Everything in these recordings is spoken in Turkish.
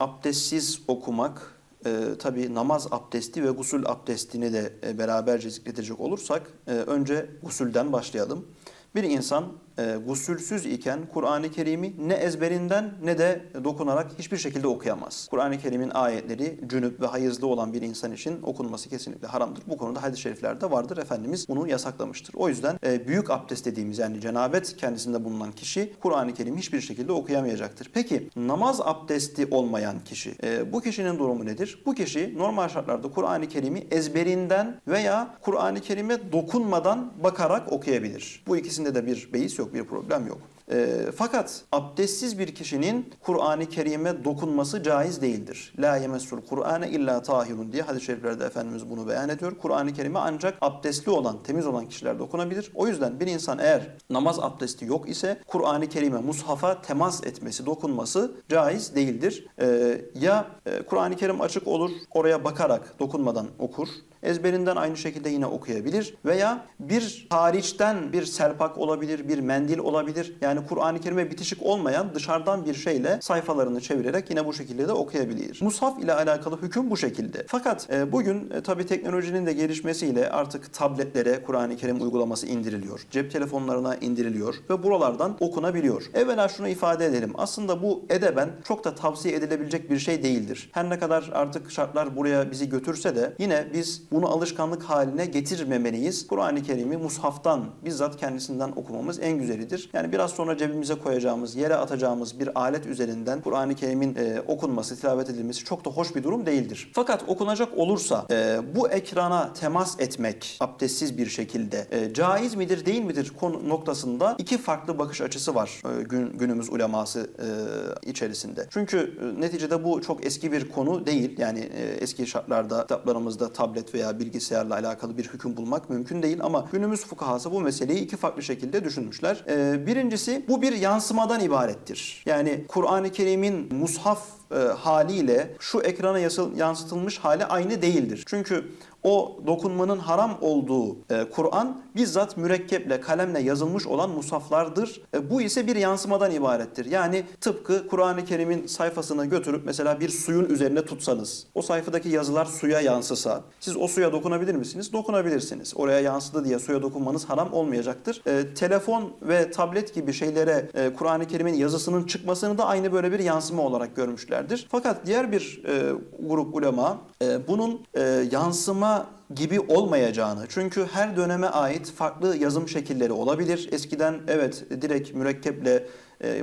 abdestsiz okumak e, tabi namaz abdesti ve gusül abdestini de e, beraberce zikredecek olursak e, önce gusülden başlayalım. Bir insan e, gusülsüz iken Kur'an-ı Kerim'i ne ezberinden ne de dokunarak hiçbir şekilde okuyamaz. Kur'an-ı Kerim'in ayetleri cünüp ve hayızlı olan bir insan için okunması kesinlikle haramdır. Bu konuda hadis-i şeriflerde vardır. Efendimiz bunu yasaklamıştır. O yüzden e, büyük abdest dediğimiz yani cenabet kendisinde bulunan kişi Kur'an-ı Kerim'i hiçbir şekilde okuyamayacaktır. Peki namaz abdesti olmayan kişi e, bu kişinin durumu nedir? Bu kişi normal şartlarda Kur'an-ı Kerim'i ezberinden veya Kur'an-ı Kerim'e dokunmadan bakarak okuyabilir. Bu ikisinde de bir beis yok, bir problem yok. E, fakat abdestsiz bir kişinin Kur'an-ı Kerim'e dokunması caiz değildir. La yemessul Kur'ane illa tahirun diye hadis-i şeriflerde Efendimiz bunu beyan ediyor. Kur'an-ı Kerim'e ancak abdestli olan, temiz olan kişiler dokunabilir. O yüzden bir insan eğer namaz abdesti yok ise Kur'an-ı Kerim'e, mushafa temas etmesi, dokunması caiz değildir. E, ya e, Kur'an-ı Kerim açık olur, oraya bakarak dokunmadan okur. Ezberinden aynı şekilde yine okuyabilir veya bir hariçten bir selpak olabilir, bir mendil olabilir. Yani Kur'an-ı Kerim'e bitişik olmayan dışarıdan bir şeyle sayfalarını çevirerek yine bu şekilde de okuyabilir. Mushaf ile alakalı hüküm bu şekilde. Fakat e, bugün e, tabii teknolojinin de gelişmesiyle artık tabletlere Kur'an-ı Kerim uygulaması indiriliyor. Cep telefonlarına indiriliyor ve buralardan okunabiliyor. Evvela şunu ifade edelim. Aslında bu edeben çok da tavsiye edilebilecek bir şey değildir. Her ne kadar artık şartlar buraya bizi götürse de yine biz bunu alışkanlık haline getirmemeliyiz. Kur'an-ı Kerim'i mushaftan bizzat kendisinden okumamız en güzelidir. Yani biraz sonra cebimize koyacağımız, yere atacağımız bir alet üzerinden Kur'an-ı Kerim'in e, okunması, tilavet edilmesi çok da hoş bir durum değildir. Fakat okunacak olursa e, bu ekrana temas etmek abdestsiz bir şekilde e, caiz midir değil midir konu noktasında iki farklı bakış açısı var e, gün, günümüz uleması e, içerisinde. Çünkü e, neticede bu çok eski bir konu değil. Yani e, eski şartlarda kitaplarımızda tablet veya bilgisayarla alakalı bir hüküm bulmak mümkün değil ama günümüz fukahası bu meseleyi iki farklı şekilde düşünmüşler. E, birincisi bu bir yansımadan ibarettir. Yani Kur'an-ı Kerim'in mushaf e, haliyle şu ekrana yansıtılmış hali aynı değildir. Çünkü o dokunmanın haram olduğu e, Kur'an bizzat mürekkeple, kalemle yazılmış olan musaflardır. E, bu ise bir yansımadan ibarettir. Yani tıpkı Kur'an-ı Kerim'in sayfasını götürüp mesela bir suyun üzerine tutsanız, o sayfadaki yazılar suya yansısa, siz o suya dokunabilir misiniz? Dokunabilirsiniz. Oraya yansıdı diye suya dokunmanız haram olmayacaktır. E, telefon ve tablet gibi şeylere e, Kur'an-ı Kerim'in yazısının çıkmasını da aynı böyle bir yansıma olarak görmüşlerdir. Fakat diğer bir e, grup ulema e, bunun e, yansıma gibi olmayacağını çünkü her döneme ait farklı yazım şekilleri olabilir. Eskiden evet direkt mürekkeple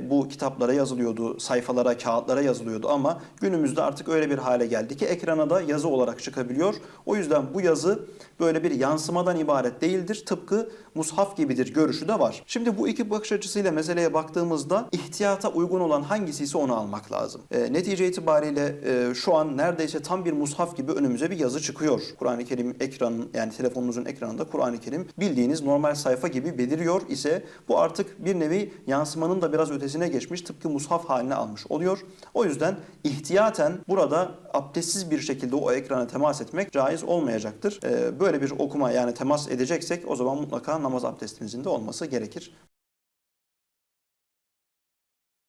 bu kitaplara yazılıyordu, sayfalara, kağıtlara yazılıyordu ama günümüzde artık öyle bir hale geldi ki ekrana da yazı olarak çıkabiliyor. O yüzden bu yazı böyle bir yansımadan ibaret değildir. Tıpkı mushaf gibidir görüşü de var. Şimdi bu iki bakış açısıyla meseleye baktığımızda ihtiyata uygun olan hangisi ise onu almak lazım. E, netice itibariyle e, şu an neredeyse tam bir mushaf gibi önümüze bir yazı çıkıyor. Kur'an-ı Kerim ekranın yani telefonunuzun ekranında Kur'an-ı Kerim bildiğiniz normal sayfa gibi beliriyor ise bu artık bir nevi yansımanın da biraz ötesine geçmiş tıpkı mushaf haline almış oluyor. O yüzden ihtiyaten burada abdestsiz bir şekilde o ekrana temas etmek caiz olmayacaktır. E, böyle bir okuma yani temas edeceksek o zaman mutlaka namaz abdestimizin de olması gerekir.